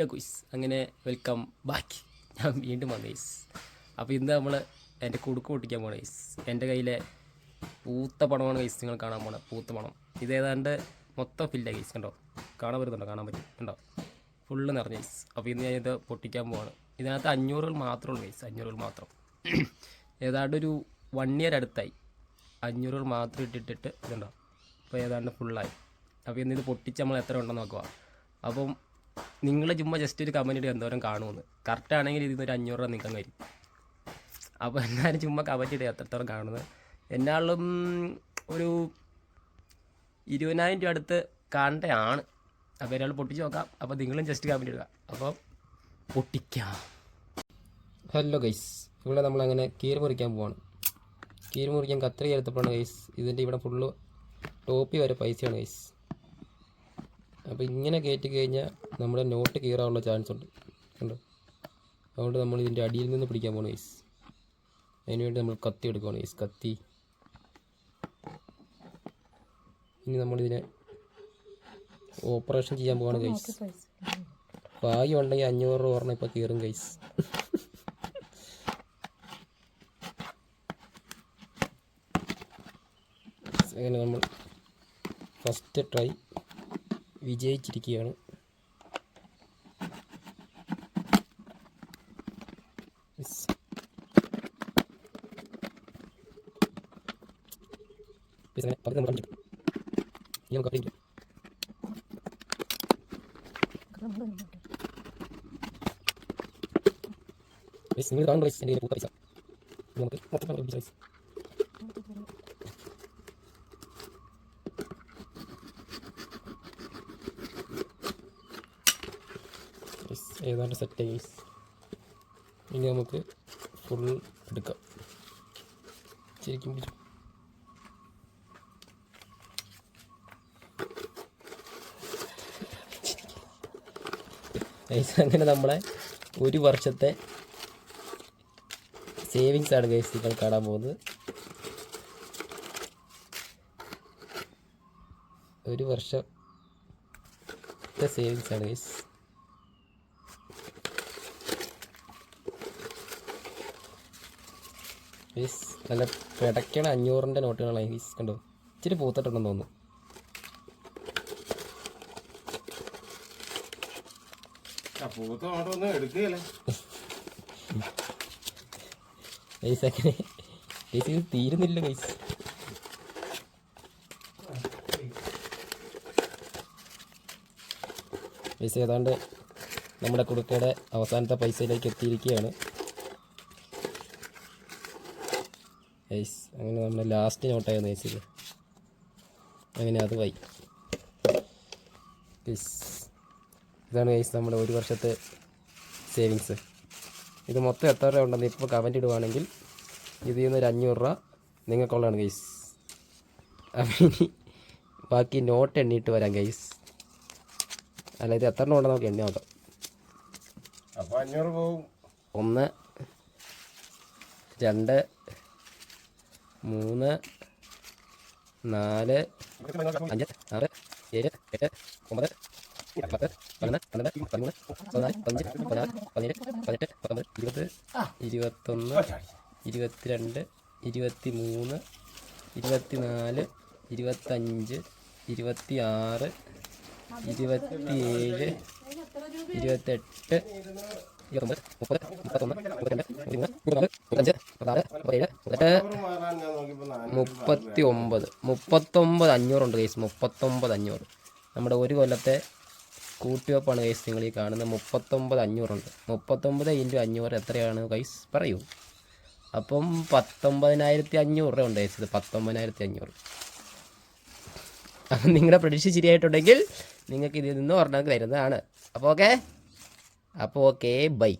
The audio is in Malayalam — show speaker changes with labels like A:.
A: ഇല്ല കുയ്സ് അങ്ങനെ വെൽക്കം ബാക്ക് ഞാൻ വീണ്ടും വന്നു ഗൈസ് അപ്പോൾ ഇന്ന് നമ്മൾ എൻ്റെ കുടുക്ക് പൊട്ടിക്കാൻ പോകണം ഗൈസ് എൻ്റെ കയ്യിലെ പൂത്ത പണമാണ് ഗൈസ് നിങ്ങൾ കാണാൻ പോകണം പൂത്ത പണം ഇത് ഏതാണ്ട് മൊത്തം ഫില്ല ഗൈസ് കണ്ടോ കാണാൻ പറ്റുന്നുണ്ടോ കാണാൻ പറ്റും കണ്ടോ ഫുള്ള് നിറഞ്ഞ ഗൈസ് അപ്പോൾ ഇന്ന് ഞാനിത് പൊട്ടിക്കാൻ പോവാണ് ഇതിനകത്ത് അഞ്ഞൂറുകൾ മാത്രമുള്ളൂ ഗൈസ് അഞ്ഞൂറുകൾ മാത്രം ഏതാണ്ട് ഒരു വൺ ഇയർ അടുത്തായി അഞ്ഞൂറുകൾ മാത്രം ഇട്ടിട്ടിട്ട് ഇതുണ്ടോ അപ്പോൾ ഏതാണ്ട് ഫുള്ളായി അപ്പോൾ ഇന്ന് ഇത് പൊട്ടിച്ച് നമ്മൾ എത്ര ഉണ്ടെന്ന് നോക്കുക അപ്പം നിങ്ങൾ ചുമ്മാ ജസ്റ്റ് ഒരു കമൻ്റ് ഇടുക എന്തോരം കാണുമെന്ന് കറക്റ്റ് ആണെങ്കിൽ ഇതിൽ ഒരു അഞ്ഞൂറ് രൂപ നിൽക്കാൻ വരും അപ്പോൾ എന്നാലും ചുമ്മാ കമൻറ്റ് ഇടുക എത്രത്തോളം കാണുന്നത് എന്നാളും ഒരു ഇരുപതിനായിരം രൂപ അടുത്ത് കാണേണ്ടതാണ് അപ്പോൾ ഒരാൾ പൊട്ടിച്ച് നോക്കാം അപ്പോൾ നിങ്ങളും ജസ്റ്റ് കമൻറ്റ് ഇടുക അപ്പോൾ പൊട്ടിക്കാം ഹലോ ഗൈസ് ഇവിടെ നമ്മളങ്ങനെ കീറി മുറിക്കാൻ പോവാണ് കീറി മുറിക്കാൻ കത്രിക എടുത്തപ്പോഴാണ് ഗൈസ് ഇതിൻ്റെ ഇവിടെ ഫുള്ള് ടോപ്പി വരെ പൈസയാണ് ഗൈസ് അപ്പോൾ ഇങ്ങനെ കയറ്റി കഴിഞ്ഞാൽ നമ്മുടെ നോട്ട് കീറാനുള്ള ചാൻസ് ഉണ്ട് കണ്ടോ അതുകൊണ്ട് നമ്മൾ ഇതിൻ്റെ അടിയിൽ നിന്ന് പിടിക്കാൻ പോകണം ഈസ് അതിനുവേണ്ടി നമ്മൾ കത്തി എടുക്കുകയാണ് ഈസ് കത്തി ഇനി നമ്മളിതിനെ ഓപ്പറേഷൻ ചെയ്യാൻ പോവാണ് ഗൈസ് ഭാഗ്യം ഉണ്ടെങ്കിൽ അഞ്ഞൂറ് രൂപ പറഞ്ഞ ഇപ്പോൾ കീറും ഗൈസ് അങ്ങനെ നമ്മൾ first try Vijay Chirikiyanu. Yes. Yes. Yes. Yes. Yes. Yes. Yes. Yes. Yes. Yes. Yes. Yes. Yes. Yes. Yes. ഏതാണ്ട് സെറ്റിങ്സ് ഇനി നമുക്ക് ഫുൾ എടുക്കാം ശരിക്കും പിടിച്ചു ഗൈസ് അങ്ങനെ നമ്മളെ ഒരു വർഷത്തെ സേവിങ്സ് ആണ് ഗൈസ് നിങ്ങൾ കാണാൻ പോകുന്നത് ഒരു വർഷത്തെ സേവിങ്സ് ആണ് ഗൈസ് ഫീസ് നല്ല പിടയ്ക്കണ അഞ്ഞൂറിൻ്റെ നോട്ടുകളായി ഫീസ് കണ്ടോ ഇച്ചിരി പൂത്തിട്ടുണ്ടെന്ന് തോന്നുന്നു ഗൈസ് അങ്ങനെ ഇത് തീരുന്നില്ല ഗൈസ് ഗൈസ് ഏതാണ്ട് നമ്മുടെ കുടുക്കയുടെ അവസാനത്തെ പൈസയിലേക്ക് എത്തിയിരിക്കുകയാണ് ഐസ് അങ്ങനെ നമ്മുടെ ലാസ്റ്റ് നോട്ടായിരുന്നു ഐസിൽ അങ്ങനെ അത് വൈ ഐസ് ഇതാണ് ഐസ് നമ്മുടെ ഒരു വർഷത്തെ സേവിങ്സ് ഇത് മൊത്തം എത്ര രൂപ ഉണ്ടെന്ന് ഇപ്പോൾ കമൻ്റ് ഇടുവാണെങ്കിൽ ഇതിൽ നിന്ന് ഒരു അഞ്ഞൂറ് രൂപ നിങ്ങൾക്കുള്ളതാണ് ഗൈസ് അപ്പം ബാക്കി നോട്ട് എണ്ണിയിട്ട് വരാം ഗൈസ് അല്ല ഇത് എത്ര എണ്ണം നമുക്ക് എണ്ണി നോക്കാം
B: അപ്പോൾ അഞ്ഞൂറ് പോവും ഒന്ന്
A: രണ്ട് മൂന്ന് നാല് അഞ്ച് ആറ് ഏഴ് എട്ട് ഒമ്പത് പത്ത് പതിനൊന്ന് പന്ത്രണ്ട് പതിമൂന്ന് പതിനാല് പതിനഞ്ച് പതിനാറ് പതിനേഴ് പതിനെട്ട് പത്തൊമ്പത് ഇരുപത് ഇരുപത്തൊന്ന് ഇരുപത്തിരണ്ട് ഇരുപത്തി മൂന്ന് ഇരുപത്തി നാല് ഇരുപത്തഞ്ച് ഇരുപത്തി ആറ് ഇരുപത്തി ഏഴ് ഇരുപത്തെട്ട് മുപ്പത്തി ഒമ്പത് മുപ്പത്തൊമ്പത് അഞ്ഞൂറുണ്ട് കേസ് മുപ്പത്തൊമ്പത് അഞ്ഞൂറ് നമ്മുടെ ഒരു കൊല്ലത്തെ കൂട്ടിവെപ്പാണ് കേസ് നിങ്ങൾ ഈ കാണുന്നത് മുപ്പത്തൊമ്പത് അഞ്ഞൂറുണ്ട് മുപ്പത്തൊമ്പത് ഇൻറ്റു അഞ്ഞൂറ് എത്രയാണ് കൈസ് പറയൂ അപ്പം പത്തൊമ്പതിനായിരത്തി അഞ്ഞൂറ് രൂപ ഉണ്ട് കേസ് ഇത് പത്തൊമ്പതിനായിരത്തി അഞ്ഞൂറ് അപ്പം നിങ്ങളുടെ പ്രതീക്ഷ ശരിയായിട്ടുണ്ടെങ്കിൽ നിങ്ങൾക്ക് ഇതിൽ നിന്ന് ഒരെണ്ണം തരുന്നതാണ് അപ്പോൾ ഓക്കെ அப்போ ஓகே பை